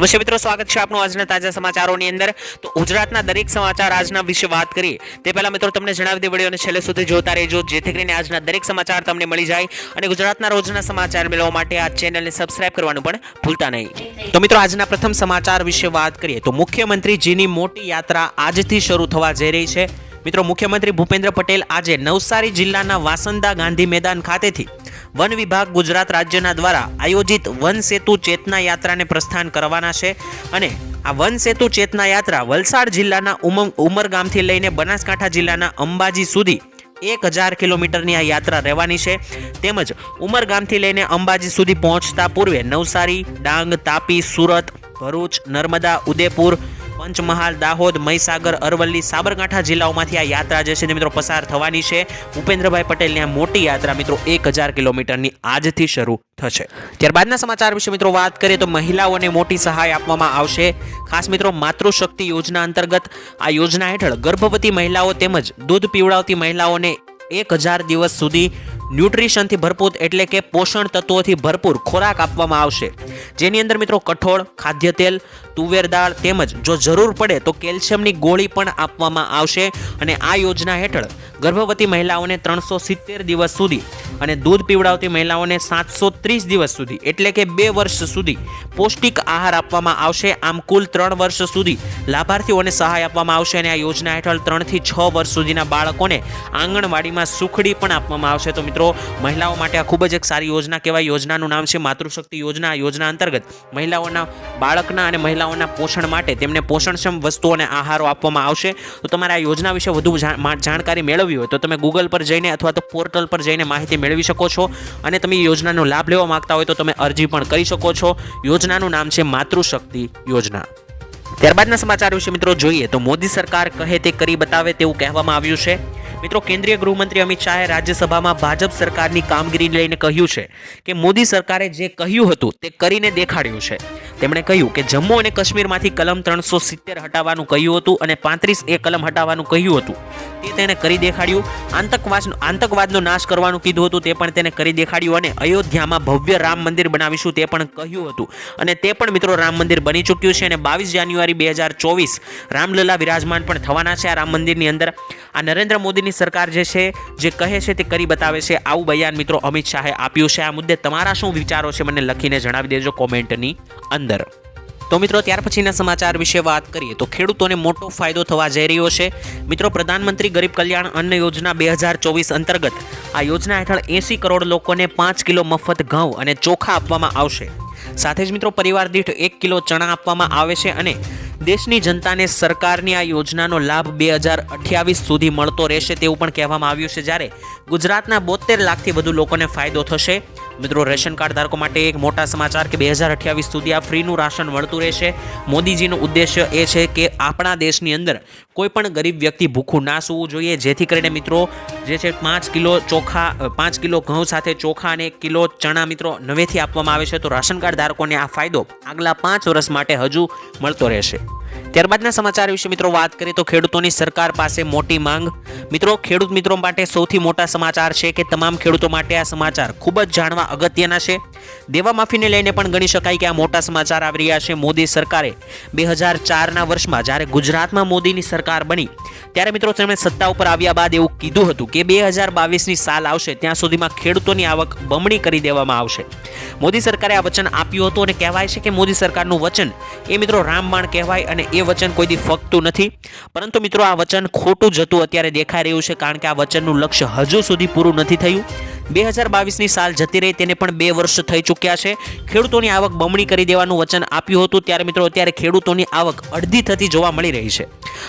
નમસ્તે મિત્રો સ્વાગત છે આપનું આજના તાજા સમાચારોની અંદર. તો ગુજરાતના દરેક સમાચાર આજના વિશે વાત કરીએ. તે પહેલા મિત્રો તમને જણાવી દે વિડીયોને છેલ્લે સુધી જોતા રહેજો, જેથી કરીને આજના દરેક સમાચાર તમને મળી જાય અને ગુજરાતના રોજના સમાચાર મેળવવા માટે આ ચેનલને સબસ્ક્રાઇબ કરવાનું પણ ભૂલતા નહીં. તો મિત્રો આજના પ્રથમ સમાચાર વિશે વાત કરીએ તો મુખ્યમંત્રીજીની મોટી યાત્રા આજથી શરૂ થવા જઈ રહી છે. મિત્રો, મુખ્યમંત્રી ભૂપેન્દ્ર પટેલ આજે નવસારી જિલ્લાના વાસંદા ગાંધી મેદાન ખાતેથી વન વિભાગ ગુજરાત રાજ્યના દ્વારા આયોજિત વન સેતુ ચેતના યાત્રાને પ્રસ્થાન કરવાના છે અને આ વન સેતુ ચેતના યાત્રા વલસાડ જિલ્લાના ઉમંગ ઉમરગામથી લઈને બનાસકાંઠા જિલ્લાના અંબાજી સુધી એક હજાર કિલોમીટરની આ યાત્રા રહેવાની છે. તેમજ ઉમરગામથી લઈને અંબાજી સુધી પહોંચતા પૂર્વે નવસારી, ડાંગ, તાપી, સુરત, ભરૂચ, નર્મદા ઉદયપુર પંચમહાલ, દાહોદ, મહીસાગર, અરવલ્લી, સાબરકાંઠા જિલ્લાઓમાંથી આ યાત્રા જે છે તે મિત્રો પસાર થવાની છે. ભૂપેન્દ્રભાઈ પટેલની આ મોટી યાત્રા મિત્રો એક હજાર કિલોમીટરની આજથી શરૂ થશે. ત્યારબાદના સમાચાર વિશે મિત્રો વાત કરીએ તો મહિલાઓને મોટી સહાય આપવામાં આવશે. ખાસ મિત્રો માતૃશક્તિ યોજના અંતર્ગત આ યોજના હેઠળ ગર્ભવતી મહિલાઓ તેમજ દૂધ પીવડાવતી મહિલાઓને એક હજાર દિવસ સુધી ન્યુટ્રિશનથી ભરપૂર એટલે કે પોષણ તત્વોથી ભરપૂર ખોરાક આપવામાં આવશે. જેની અંદર મિત્રો કઠોળ ખાદ્ય તેલ તુવેર દાળ તેમજ જો જરૂર પડે તો કેલ્શિયમની ગોળી પણ આપવામાં આવશે અને આ યોજના હેઠળ ગર્ભવતી મહિલાઓને ત્રણસો સિત્તેર દિવસ સુધી અને દૂધ પીવડાવતી મહિલાઓને સાતસો ત્રીસ દિવસ સુધી એટલે કે બે વર્ષ સુધી પૌષ્ટિક આહાર આપવામાં આવશે. આમ કુલ ત્રણ વર્ષ સુધી લાભાર્થીઓને સહાય આપવામાં આવશે અને આ યોજના હેઠળ ત્રણથી છ વર્ષ સુધીના બાળકોને આંગણવાડીમાં સુખડી પણ આપવામાં આવશે. તો મિત્રો મહિલાઓ માટે આ ખૂબ જ એક સારી યોજના કહેવાય. યોજનાનું નામ છે માતૃશક્તિ યોજના. યોજના અંતર્ગત મહિલાઓના બાળકના અને મહિલાઓના પોષણ માટે તેમને પોષણક્ષમ વસ્તુઓ અને આહારો આપવામાં આવશે. તો તમારે આ યોજના વિશે વધુ જાણકારી મેળવવી હોય તો તમે ગૂગલ પર જઈને અથવા તો પોર્ટલ પર જઈને માહિતી મેળવી શકો છો. અને તમે યોજનાનો લાભ લેવા માંગતા હોય તો તમે અરજી પણ કરી શકો છો. યોજનાનું નામ છે માતૃશક્તિ યોજના. ત્યારબાદના સમાચાર વિશે મિત્રો જોઈએ તો મોદી સરકાર કહે તે કરી બતાવે તેવું કહેવામાં આવ્યું છે. મિત્રો, કેન્દ્રીય ગૃહમંત્રી અમિત શાહે રાજ્યસભામાં ભાજપ સરકારની કામગીરી લઈને કહ્યું છે કે મોદી સરકારે જે કહ્યું હતું તે કરીને દેખાડ્યું છે. તેમણે કહ્યું કે જમ્મુ અને કાશ્મીરમાંથી કલમ ત્રણસો સિત્તેર હટાવવાનું કહ્યું હતું અને પાંત્રીસ એ કલમ હટાવવાનું કહ્યું હતું. તે તેણે કરી દેખાડ્યું. આતંકવાદ, આતંકવાદનો નાશ કરવાનું કીધું હતું તે પણ તેને કરી દેખાડ્યું અને અયોધ્યામાં ભવ્ય રામ મંદિર બનાવીશું તે પણ કહ્યું હતું. અને તે પણ, મિત્રો, રામ મંદિર બની ચૂક્યું છે અને બાવીસ જાન્યુઆરી બે હજાર ચોવીસ રામલલા વિરાજમાન પણ થવાના છે આ રામ મંદિરની અંદર. આ નરેન્દ્ર મોદીની સરકાર જે છે, જે કહે છે તે કરી બતાવે છે. આવું બયાન મિત્રો અમિત શાહે આપ્યું છે. આ મુદ્દે તમારા શું વિચારો છે મને લખીને જણાવી દેજો કોમેન્ટની અંદર. તો મિત્રો, ત્યાર પછીના સમાચાર વિશે વાત કરીએ તો ખેડૂતોને મોટો ફાયદો થવા જઈ રહ્યો છે. મિત્રો, પ્રધાનમંત્રી ગરીબ કલ્યાણ અન્ન યોજના બે હજાર ચોવીસ અંતર્ગત આ યોજના હેઠળ એંસી કરોડ લોકોને પાંચ કિલો મફત ઘઉં અને ચોખા આપવામાં આવશે. સાથે જ મિત્રો, પરિવાર દીઠ એક કિલો ચણા આપવામાં આવે છે અને દેશની જનતાને સરકારની આ યોજનાનો લાભ બે હજાર અઠ્યાવીસ સુધી મળતો રહેશે તેવું પણ કહેવામાં આવ્યું છે. જ્યારે ગુજરાતના બોતેર લાખથી વધુ લોકોને ફાયદો થશે મિત્રો, રેશન કાર્ડ ધારકો માટે એક મોટા સમાચાર કે બે હજાર અઠ્યાવીસ સુધી આ ફ્રીનું રાશન મળતું રહેશે. મોદીજીનો ઉદ્દેશ્ય એ છે કે આપણા દેશની અંદર કોઈ પણ ગરીબ વ્યક્તિ ભૂખું ના સૂવું જોઈએ. જેથી કરીને મિત્રો, જે છે પાંચ કિલો ચોખા પાંચ કિલો ઘઉં સાથે ચોખા અને એક કિલો ચણા મિત્રો નવેથી આપવામાં આવે છે. તો રાશન કાર્ડ ધારકોને આ ફાયદો આગલા પાંચ વર્ષ માટે હજુ મળતો રહેશે. ત્યારબાદના સમાચાર વિશે મિત્રો વાત કરીએ તો ખેડૂતોની સરકાર પાસે મોટી માંગ. મિત્રો, ખેડૂત મિત્રો માટે સૌથી મોટા સમાચાર છે કે તમામ ખેડૂતો માટે આ સમાચાર ખૂબ જ જાણવા અગત્યના છે. દેવા માફીને લઈને પણ ગણી શકાય કે આ મોટા સમાચાર આવી રહ્યા છે. મોદી સરકારે બે હજાર ચારના વર્ષમાં જ્યારે ગુજરાતમાં મોદીની સરકાર બની, ત્યારે મિત્રો તેમણે સત્તા ઉપર આવ્યા બાદ એવું કીધું હતું કે બે હજાર બાવીસની સાલ આવશે, ત્યાં સુધીમાં ખેડૂતોની આવક બમણી કરી દેવામાં આવશે. મોદી સરકારે આ વચન આપ્યું હતું અને કહેવાય છે કે મોદી સરકારનું વચન એ મિત્રો રામબાણ કહેવાય અને એ વચન કોઈ દી ફગતું નથી. પરંતુ મિત્રો આ વચન ખોટું જતું અત્યારે દેખાઈ રહ્યું છે કારણ કે આ વચનનું લક્ષ્ય હજુ સુધી પૂરું નથી થયું. બે હજાર બાવીસની સાલ જતી રહી, તેને પણ બે વર્ષ થઈ ચૂક્યા છે. ખેડૂતોની આવક બમણી કરી દેવાનું વચન આપ્યું હતું. ત્યારે મિત્રો, અત્યારે ખેડૂતોની આવક અડધી થતી જોવા મળી રહી છે.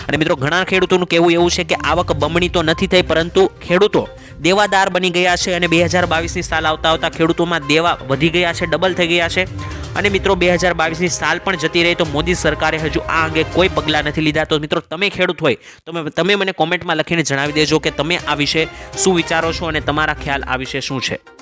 અને મિત્રો, ઘણા ખેડૂતોનું કહેવું એવું છે કે આવક બમણી તો નથી થઈ, પરંતુ ખેડૂતો દેવાદાર બની ગયા છે અને બે હજાર બાવીસની સાલ આવતા આવતા ખેડૂતોમાં દેવા વધી ગયા છે, ડબલ થઈ ગયા છે. અને મિત્રો, બે હજાર બાવીસની સાલ પણ જતી રહી તો મોદી સરકારે હજુ આ અંગે કોઈ પગલાં નથી લીધા. તો મિત્રો, તમે ખેડૂત હોય, તમે તમે મને કોમેન્ટમાં લખીને જણાવી દેજો કે તમે આ વિશે શું વિચારો છો અને તમારા ખ્યાલ આ વિશે શું છે?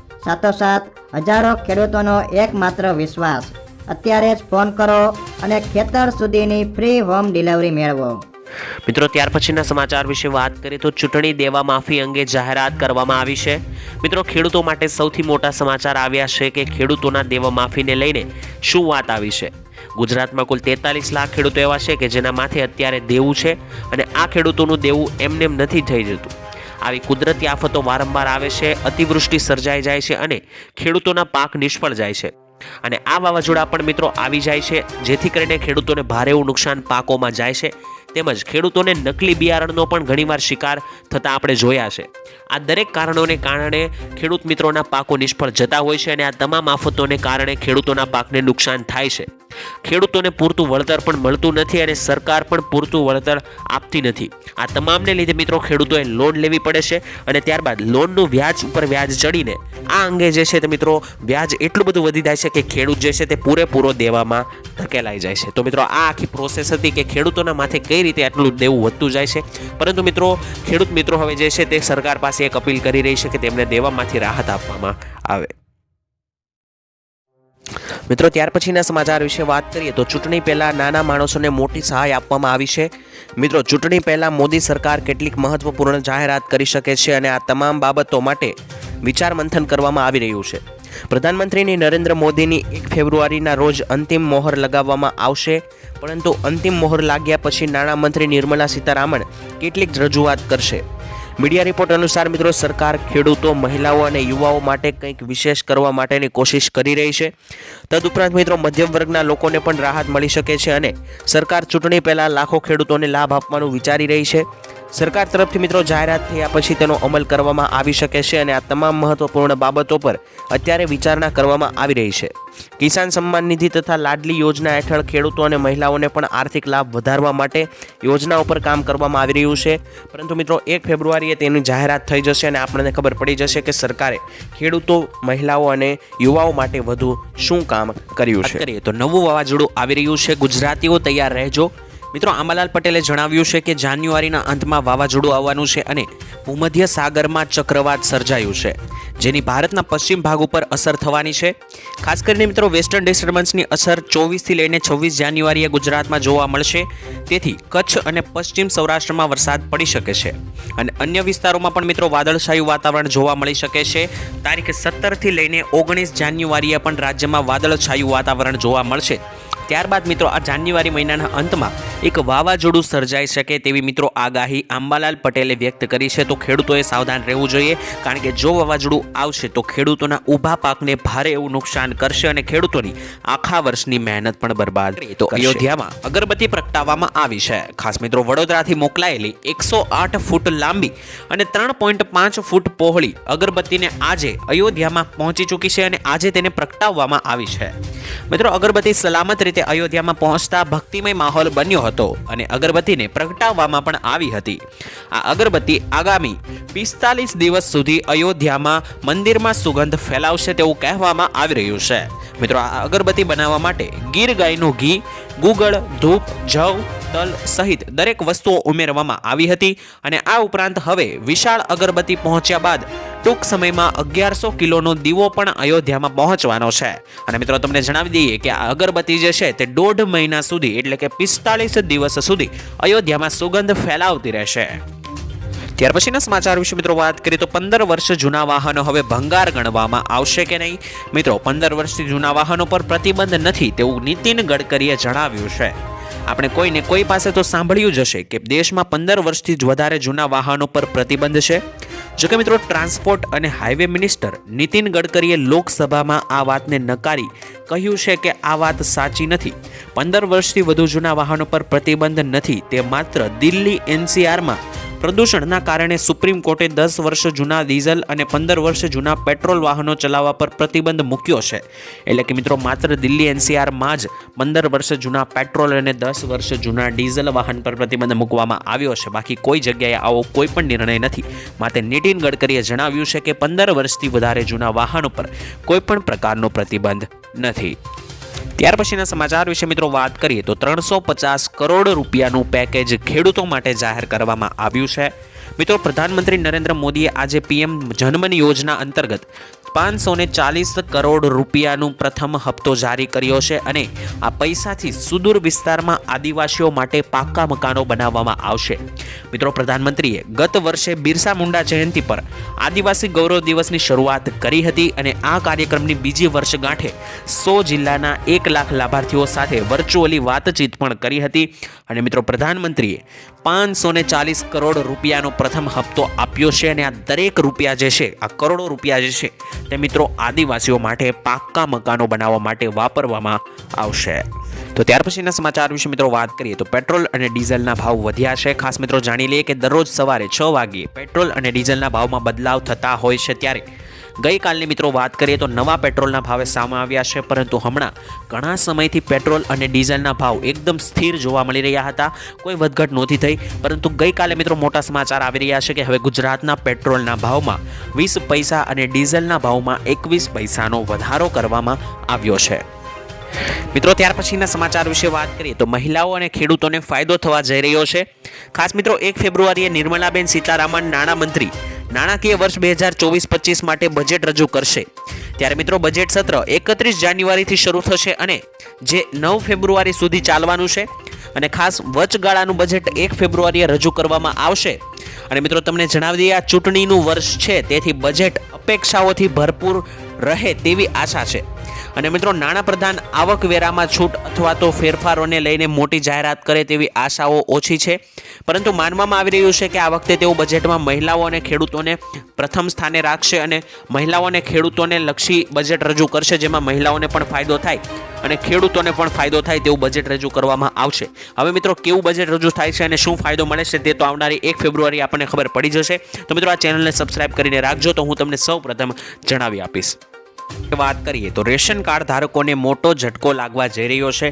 સાથોસાથ હજારો ખેડૂતોનો એકમાત્ર વિશ્વાસ. અત્યારે જ ફોન કરો અને ખેતર સુધીની ફ્રી હોમ ડિલિવરી મેળવો. મિત્રો, ત્યાર પછીના સમાચાર વિશે વાત કરીએ તો ચૂંટણી દેવા માફી અંગે જાહેરાત કરવામાં આવી છે. મિત્રો, ખેડૂતો માટે સૌથી મોટા સમાચાર આવ્યા છે કે ખેડૂતોના દેવા માફીને લઈને શું વાત આવી છે? ગુજરાતમાં કુલ તેતાલીસ લાખ ખેડૂતો એવા છે કે જેના માથે અત્યારે દેવું છે અને આ ખેડૂતોનું દેવું એમનેમ નથી થઈ જતું. આવી કુદરતી આફતો વારંવાર આવે છે, અતિવૃષ્ટિ સર્જાઈ જાય છે અને ખેડૂતોના પાક નિષ્ફળ જાય છે. અને આ વાવાઝોડા પણ મિત્રો આવી જાય છે, જેથી કરીને ખેડૂતોને ભારે એવું નુકસાન પાકોમાં જાય છે. તેમજ ખેડૂતોને નકલી બિયારણનો પણ ઘણીવાર શિકાર થતા આપણે જોયા છે. આ દરેક કારણોને કારણે ખેડૂત મિત્રોના પાકો નિષ્ફળ જતા હોય છે અને આ તમામ આફતોને કારણે ખેડૂતોના પાકને નુકસાન થાય છે. ખેડૂતોને પૂરતું વળતર પણ મળતું નથી અને સરકાર પણ પૂરતું વળતર આપતી નથી. આ તમામને લીધે મિત્રો ખેડૂતોએ લોન લેવી પડે છે અને ત્યારબાદ લોનનું વ્યાજ ઉપર વ્યાજ ચડીને આ અંગે જે છે તે મિત્રો વ્યાજ એટલું બધું વધી જાય છે કે ખેડૂત જે છે તે પૂરેપૂરો દેવામાં ધકેલાઈ જાય છે. તો મિત્રો આ આખી પ્રોસેસ હતી કે ખેડૂતોના માથે કઈ રીતે આટલું દેવું વધતું જાય છે. પરંતુ મિત્રો ખેડૂત મિત્રો હવે જે છે તે સરકાર પાસે એક અપીલ કરી રહી છે કે તેમને દેવામાંથી રાહત આપવામાં આવે. મિત્રો, ત્યાર પછીના સમાચાર વિશે વાત કરીએ તો ચૂંટણી પહેલાં નાના માણસોને મોટી સહાય આપવામાં આવી છે. મિત્રો, ચૂંટણી પહેલાં મોદી સરકાર કેટલીક મહત્વપૂર્ણ જાહેરાત કરી શકે છે અને આ તમામ બાબતો માટે વિચાર મંથન કરવામાં આવી રહ્યું છે. પ્રધાનમંત્રીની નરેન્દ્ર મોદીની એક ફેબ્રુઆરીના રોજ અંતિમ મોહર લગાવવામાં આવશે. પરંતુ અંતિમ મોહર લાગ્યા પછી નાણામંત્રી નિર્મલા સીતારામન કેટલીક રજૂઆત કરશે. મીડિયા રિપોર્ટ અનુસાર મિત્રો, સરકાર ખેડૂતો, મહિલાઓ અને યુવાઓ માટે કંઈક વિશેષ કરવા માટેની કોશિશ કરી રહી છે. તદુપરાંત મિત્રો, મધ્યમ વર્ગના લોકોને પણ રાહત મળી શકે છે અને સરકાર ચૂંટણી પહેલાં લાખો ખેડૂતોને લાભ આપવાનું વિચારી રહી છે. સરકાર તરફથી મિત્રો જાહેરાત થયા પછી તેનો અમલ કરવામાં આવી શકે છે અને આ તમામ મહત્વપૂર્ણ બાબતો પર અત્યારે વિચારણા કરવામાં આવી રહી છે. કિસાન સન્માન નિધિ તથા લાડલી યોજના હેઠળ ખેડૂતો અને મહિલાઓને પણ આર્થિક લાભ વધારવા માટે યોજના ઉપર કામ કરવામાં આવી રહ્યું છે. પરંતુ મિત્રો એક ફેબ્રુઆરીએ તેની જાહેરાત થઈ જશે અને આપણને ખબર પડી જશે કે સરકારે ખેડૂતો, મહિલાઓ અને યુવાઓ માટે વધુ શું કામ કર્યું છે? તો નવું વાવાઝોડું આવી રહ્યું છે. ગુજરાતીઓ તૈયાર રહેજો. મિત્રો, આંબાલાલ પટેલે જણાવ્યું છે કે જાન્યુઆરીના અંતમાં વાવાઝોડું આવવાનું છે અને ભૂમધ્ય સાગરમાં ચક્રવાત સર્જાયું છે, જેની ભારતના પશ્ચિમ ભાગ ઉપર અસર થવાની છે. ખાસ કરીને મિત્રો, વેસ્ટર્ન ડિસ્ટર્બન્સની અસર ચોવીસથી લઈને છવ્વીસ જાન્યુઆરીએ ગુજરાતમાં જોવા મળશે. તેથી કચ્છ અને પશ્ચિમ સૌરાષ્ટ્રમાં વરસાદ પડી શકે છે અને અન્ય વિસ્તારોમાં પણ મિત્રો, વાદળછાયું વાતાવરણ જોવા મળી શકે છે. તારીખ સત્તરથી લઈને ઓગણીસ જાન્યુઆરીએ પણ રાજ્યમાં વાદળછાયું વાતાવરણ જોવા મળશે. ત્યારબાદ મિત્રો આ જાન્યુઆરી મહિનાના અંતમાં એક વાવાઝોડું સર્જાઈ શકે તેવી મિત્રો આગાહી આંબાલાલ પટેલે વ્યક્ત કરી છે. તો ખેડૂતોએ સાવધાન રહેવું જોઈએ કારણ કે જો વાવાઝોડું આવશે તો ખેડૂતોના ઊભા પાકને ભારે એવું નુકસાન કરશે અને ખેડૂતોની આખા વર્ષની મહેનત પણ બરબાદ તો અયોધ્યામાં અગરબત્તી પ્રગટાવવામાં આવી છે. ખાસ મિત્રો વડોદરાથી મોકલાયેલી એકસો આઠ ફૂટ લાંબી અને ત્રણ પોઈન્ટ પાંચ ફૂટ પહોળી અગરબત્તીને આજે અયોધ્યામાં પહોંચી ચૂકી છે અને આજે તેને પ્રગટાવવામાં આવી છે. મિત્રો અગરબત્તી સલામત રીતે અયોધ્યામાં પહોંચતા ભક્તિમય માહોલ બન્યો હતો અને અગરબત્તીને પ્રગટાવવામાં પણ આવી હતી. આ અગરબત્તી આગામી પિસ્તાલીસ દિવસ સુધી અયોધ્યામાં મંદિરમાં સુગંધ ફેલાવશે તેવું કહેવામાં આવી રહ્યું છે. મિત્રો, આ અગરબત્તી બનાવવા માટે ગીર ગાયનું ઘી, ગુગળ, ધૂપ, જવ તલ સહિત દરેક વસ્તુઓ ઉમેરવામાં આવી હતી અને આ ઉપરાંત હવે વિશાળ અગરબત્તી પહોંચ્યા બાદ ટૂંક સમયમાં અગિયારસો કિલોનો દીવો પણ અયોધ્યામાં પહોંચવાનો છે. અને મિત્રો, તમને જણાવી દઈએ કે આ અગરબત્તી જે છે તે દોઢ મહિના સુધી એટલે કે પિસ્તાલીસ દિવસ સુધી અયોધ્યામાં સુગંધ ફેલાવતી રહેશે. ત્યાર પછીના સમાચાર વિશે મિત્રો વાત કરીએ તો પંદર વર્ષ જૂના વાહનો હવે ભંગાર ગણવામાં આવશે કે નહીં? મિત્રો, પંદર વર્ષથી જૂના વાહનો પર પ્રતિબંધ નથી તેવું નીતિન ગડકરીએ જણાવ્યું છે. આપણે કોઈને કોઈ પાસે તો સાંભળ્યું જ હશે કે દેશમાં પંદર વર્ષથી જ વધારે જૂના વાહનો પર પ્રતિબંધ છે. જોકે મિત્રો, ટ્રાન્સપોર્ટ અને હાઈવે મિનિસ્ટર નીતિન ગડકરીએ લોકસભામાં આ વાતને નકારી કહ્યું છે કે આ વાત સાચી નથી. પંદર વર્ષથી વધુ જૂના વાહનો પર પ્રતિબંધ નથી, તે માત્ર દિલ્હી એનસીઆરમાં પ્રદૂષણના કારણે સુપ્રીમ કોર્ટે દસ વર્ષ જૂના ડીઝલ અને પંદર વર્ષ જૂના પેટ્રોલ વાહનો ચલાવવા પર પ્રતિબંધ મૂક્યો છે. એટલે કે મિત્રો, માત્ર દિલ્હી એનસીઆરમાં જ પંદર વર્ષ જૂના પેટ્રોલ અને દસ વર્ષ જૂના ડીઝલ વાહન પર પ્રતિબંધ મૂકવામાં આવ્યો છે. બાકી કોઈ જગ્યાએ આવો કોઈ પણ નિર્ણય નથી. માટે નીતિન ગડકરીએ જણાવ્યું છે કે પંદર વર્ષથી વધારે જૂના વાહનો પર કોઈપણ પ્રકારનો પ્રતિબંધ નથી. ત્યાર પછીના સમાચાર વિશે મિત્રો વાત કરીએ તો ત્રણસો પચાસ કરોડ રૂપિયાનું પેકેજ ખેડૂતો માટે જાહેર કરવામાં આવ્યું છે. મિત્રો, પ્રધાનમંત્રી નરેન્દ્ર મોદીએ આજે પીએમ જનમન યોજના અંતર્ગત પાંચસો ચાલીસ કરોડ રૂપિયાનું પ્રથમ હપ્તો જારી કર્યો છે અને આ પૈસાથી સુદૂર વિસ્તારમાં આદિવાસીઓ માટે પાક્કા મકાનો બનાવવામાં આવશે. મિત્રો, પ્રધાનમંત્રીએ ગત વર્ષે બિરસા મુંડા જયંતિ પર આદિવાસી ગૌરવ દિવસની શરૂઆત કરી હતી અને આ કાર્યક્રમની બીજી વર્ષગાંઠે સો જિલ્લાના એક લાખ લાભાર્થીઓ સાથે વર્ચ્યુઅલી વાતચીત પણ કરી હતી. અને મિત્રો, પ્રધાનમંત્રીએ પાંચસો ને ચાલીસ કરોડ રૂપિયાનો પ્રથમ હપ્તો આપ્યો છે અને આ દરેક રૂપિયા જે છે, આ કરોડો રૂપિયા જે છે, તે મિત્રો આદિવાસીઓ માટે પાક્કા મકાનો બનાવવા માટે વાપરવામાં આવશે. તો ત્યાર પછીના સમાચાર વિશે મિત્રો વાત કરીએ તો પેટ્રોલ અને ડીઝલના ભાવ વધ્યા છે. ખાસ મિત્રો જાણી લઈએ કે દરરોજ સવારે છ વાગ્યે પેટ્રોલ અને ડીઝલના ભાવમાં બદલાવ થતા હોય છે ત્યારે ગઈકાલની મિત્રો વાત કરીએ તો નવા પેટ્રોલના ભાવે સામે આવ્યા છે, પરંતુ હમણાં ઘણા સમયથી પેટ્રોલ અને ડીઝલના ભાવ એકદમ સ્થિર જોવા મળી રહ્યા હતા. કોઈ વધઘટ નહોતી થઈ, પરંતુ ગઈકાલે મિત્રો મોટા સમાચાર આવી રહ્યા છે કે હવે ગુજરાતના પેટ્રોલના ભાવમાં વીસ પૈસા અને ડીઝલના ભાવમાં એકવીસ પૈસાનો વધારો કરવામાં આવ્યો છે. મિત્રો ત્યાર પછીના સમાચાર વિશે વાત કરીએ તો મહિલાઓ અને ખેડૂતોને ફાયદો થવા જઈ રહ્યો છે. ખાસ મિત્રો એક ફેબ્રુઆરીએ નિર્મલાબેન સીતારામન નાણામંત્રી નાણાકીય વર્ષ બે હજાર ચોવીસ પચીસ માટે બજેટ રજૂ કરશે. ત્યારે મિત્રો બજેટ સત્ર એકત્રીસ જાન્યુઆરીથી શરૂ થશે અને જે નવ ફેબ્રુઆરી સુધી ચાલવાનું છે અને ખાસ વચગાળાનું બજેટ એક ફેબ્રુઆરીએ રજૂ કરવામાં આવશે. અને મિત્રો તમને જણાવી દઈએ, આ ચૂંટણીનું વર્ષ છે, તેથી બજેટ અપેક્ષાઓથી ભરપૂર રહે તેવી આશા છે. અને મિત્રો, નાણાં પ્રધાન આવકવેરામાં છૂટ અથવા તો ફેરફારોને લઈને મોટી જાહેરાત કરે તેવી આશાઓ ઓછી છે. પરંતુ માનવામાં આવી રહ્યું છે કે આ વખતે તેઓ બજેટમાં મહિલાઓ અને ખેડૂતોને પ્રથમ સ્થાને રાખશે અને મહિલાઓ અને ખેડૂતોને લક્ષી બજેટ રજૂ કરશે, જેમાં મહિલાઓને પણ ફાયદો થાય અને ખેડૂતોને પણ ફાયદો થાય તેવું બજેટ રજૂ કરવામાં આવશે. હવે મિત્રો, કેવું બજેટ રજૂ થાય છે અને શું ફાયદો મળે છે તે તો આવનારી એક ફેબ્રુઆરી આપણને ખબર પડી જશે. તો મિત્રો, આ ચેનલને સબસ્ક્રાઇબ કરીને રાખજો. તો હું તમને સૌ જણાવી આપીશ. વાત કરીએ તો રેશન કાર્ડ ધારકોને મોટો ઝટકો લાગવા જઈ રહ્યો છે.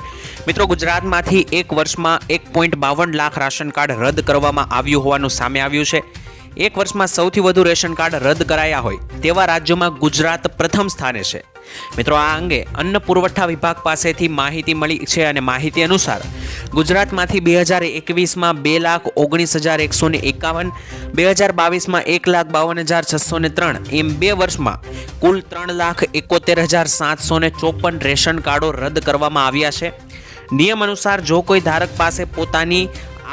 મિત્રો, ગુજરાતમાંથી એક વર્ષમાં એક પોઈન્ટ બાવન લાખ રાશન કાર્ડ રદ કરવામાં આવ્યું હોવાનું સામે આવ્યું છે. એક વર્ષમાં સૌથી વધુ રેશન કાર્ડ રદ કરાયા હોય તેવા રાજ્યોમાં ગુજરાત પ્રથમ સ્થાને છે. મિત્રો, આ અંગે અન્ન પુરવઠા વિભાગ પાસેથી માહિતી મળી છે અને માહિતી અનુસાર ગુજરાતમાંથી બે હજાર એકવીસમાં બે લાખ ઓગણીસ હજાર એકસો ને એકાવન, બે હજાર બાવીસમાં એક લાખ બાવન હજાર છસો ને ત્રણ, એમ બે વર્ષમાં કુલ ત્રણ લાખ એકોતેર હજાર સાતસો ને ચોપન રેશન કાર્ડો રદ કરવામાં આવ્યા છે. નિયમ અનુસાર જો કોઈ ધારક પાસે પોતાની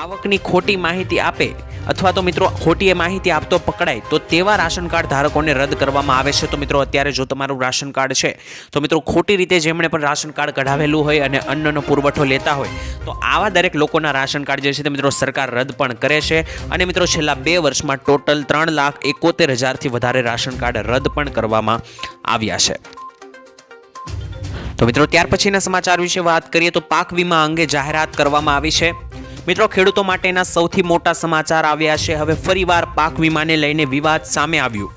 આવકની ખોટી માહિતી આપે અથવા તો મિત્રો ખોટી એ માહિતી આપતો પકડાય, તો તેવા રાશન કાર્ડ ધારકોને રદ કરવામાં આવે છે. તો મિત્રો, અત્યારે જો તમારું રાશન કાર્ડ છે, તો મિત્રો, ખોટી રીતે જેમણે પણ રાશન કાર્ડ કઢાવેલું હોય અને અન્નનો પુરવઠો લેતા હોય, તો આવા દરેક લોકોના રાશન કાર્ડ જે છે તે મિત્રો, સરકાર રદ પણ કરે છે. અને મિત્રો, છેલ્લા બે વર્ષમાં ટોટલ ત્રણ લાખ એકોતેર હજારથી વધારે રાશન કાર્ડ રદ પણ કરવામાં આવ્યા છે. તો મિત્રો, ત્યાર પછીના સમાચાર વિશે વાત કરીએ તો પાક વીમા અંગે જાહેરાત કરવામાં આવી છે. મિત્રો, ખેડૂતો માટેના સૌથી મોટા સમાચાર આવ્યા છે. હવે ફરીવાર પાક વીમાને લઈને વિવાદ સામે આવ્યું.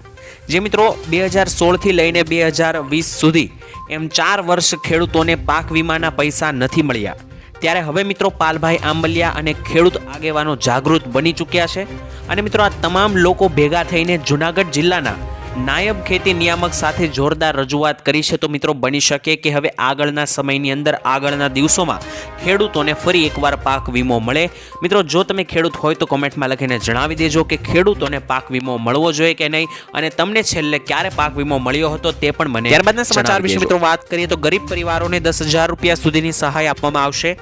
જે મિત્રો, બે હજાર સોળથી લઈને બે હજાર વીસ સુધી એમ ચાર વર્ષ ખેડૂતોને પાક વીમાના પૈસા નથી મળ્યા. ત્યારે હવે મિત્રો, પાલભાઈ આંબલિયા અને ખેડૂત આગેવાનો જાગૃત બની ચૂક્યા છે. અને મિત્રો, આ તમામ લોકો ભેગા થઈને જુનાગઢ જિલ્લાના નાયબ ખેતી નિયામક સાથે જોરદાર રજૂઆત કરી છે તો મિત્રો બની શકે કે હવે આગળના સમયની અંદર આગળના દિવસોમાં ખેડૂતોને ફરી એકવાર પાક વીમો મળે. મિત્રો જો તમે ખેડૂત હોય તો કોમેન્ટમાં લખીને જણાવી દેજો કે ખેડૂતોને પાક વીમો મળવો જોઈએ કે નહીં અને તમને છેલ્લે ક્યારે પાક વીમો મળ્યો હતો તે પણ મને ત્યારબાદના સમાચાર વિશે મિત્રો વાત કરીએ તો ગરીબ પરિવારોને દસ હજાર રૂપિયા સુધીની સહાય આપવામાં આવશે.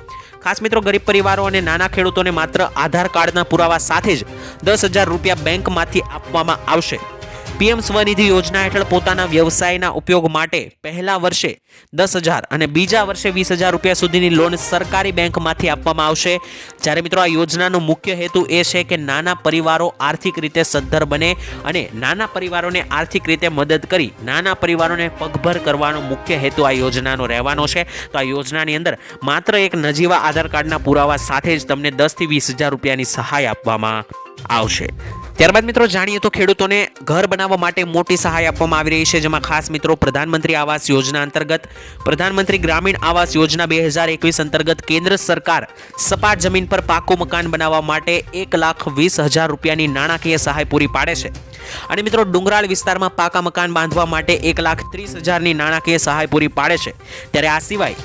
ખાસ મિત્રો ગરીબ પરિવારો અને નાના ખેડૂતોને માત્ર આધાર કાર્ડના પુરાવા સાથે જ દસ હજાર રૂપિયા બેંકમાંથી આપવામાં આવશે. પીએમ સ્વનિધિ યોજના હેઠળ પોતાના વ્યવસાયના ઉપયોગ માટે પહેલા વર્ષે દસ હજાર અને બીજા વર્ષે વીસ હજાર રૂપિયા સુધીની લોન સરકારી બેંકમાંથી આપવામાં આવશે. જ્યારે મિત્રો આ યોજનાનો મુખ્ય હેતુ એ છે કે નાના પરિવારો આર્થિક રીતે સદ્ધર બને અને નાના પરિવારોને આર્થિક રીતે મદદ કરી નાના પરિવારોને પગભર કરવાનો મુખ્ય હેતુ આ યોજનાનો રહેવાનો છે. તો આ યોજનાની અંદર માત્ર એક નજીવા આધાર કાર્ડના પુરાવા સાથે જ તમને દસથી વીસ હજાર રૂપિયાની સહાય આપવામાં આવશે. ત્યારબાદ મિત્રો જાણીએ તો ખેડૂતોને ઘર બનાવવા માટે મોટી સહાય આપવામાં આવી રહી છે, જેમાં ખાસ મિત્રો પ્રધાનમંત્રી આવાસ યોજના અંતર્ગત પ્રધાનમંત્રી ગ્રામીણ આવાસ યોજના બે હજાર એકવીસ અંતર્ગત કેન્દ્ર સરકાર સપાટ જમીન પર પાકું મકાન બનાવવા માટે એક લાખ વીસ હજાર રૂપિયાની નાણાકીય સહાય પૂરી પાડે છે. અને મિત્રો ડુંગરાળ વિસ્તારમાં પાકા મકાન બાંધવા માટે એક લાખ ત્રીસ હજારની નાણાકીય સહાય પૂરી પાડે છે. ત્યારે આ સિવાય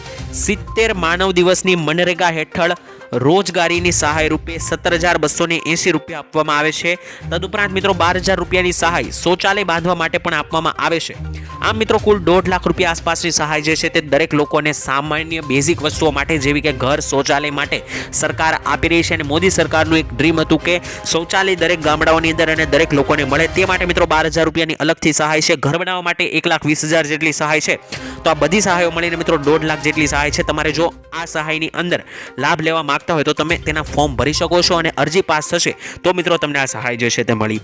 સિત્તેર માનવ દિવસની મનરેગા હેઠળ રોજગારીની સહાય રૂપે સત્તર હજાર બસો એંસી રૂપિયા આપવામાં આવે છે. તદુપરાંત મિત્રો બાર હજાર રૂપિયાની સહાય શૌચાલય બાંધવા માટે પણ આપવામાં આવે છે. આમ મિત્રો કુલ દોઢ લાખ રૂપિયા આસપાસની સહાય જે છે તે દરેક લોકોને સામાન્ય બેઝિક વસ્તુઓ માટે જેવી કે ઘર, શૌચાલય માટે સરકાર આપી રહી છે અને મોદી સરકારનું એક ડ્રીમ હતું કે શૌચાલય દરેક ગામડાઓની અંદર અને દરેક લોકોને મળે. તે માટે મિત્રો બાર હજાર રૂપિયાની અલગથી સહાય છે. ઘર બનાવવા માટે એક લાખ વીસ હજાર જેટલી સહાય છે. તો આ બધી સહાયો મળીને મિત્રો દોઢ લાખ જેટલી સહાય છે. તમારે જો આ સહાયની અંદર લાભ લેવા માંગતા હોય તો તમે તેના ફોર્મ ભરી શકો છો અને અરજી પાસ થશે. તો મિત્રો, તમને આ સહાય જે છે તે મળી